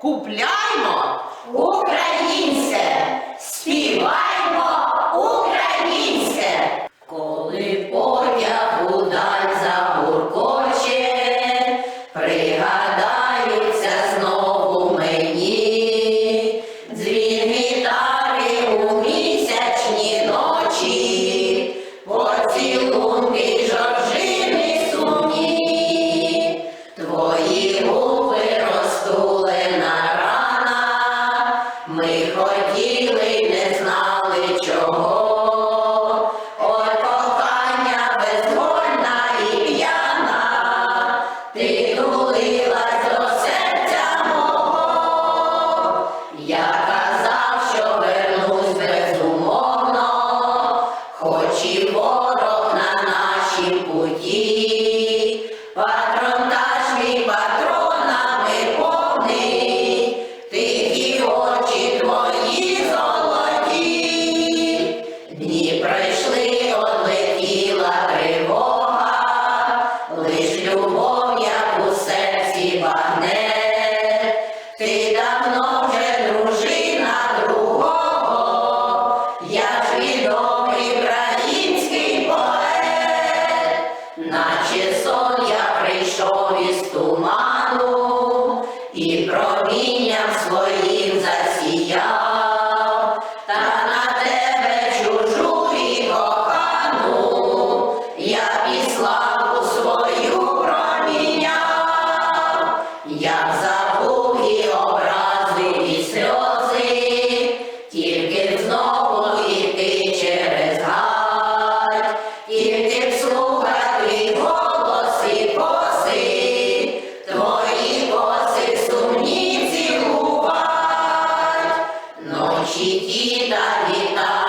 Купляймо Хотіли не знали чого, Ой, кохання безвольна і п'яна, підулилась до серця мого, я казав, що вернусь безумовно, хоч і ворог на нашім путі. Наче сон я прийшов із туману ночі ті та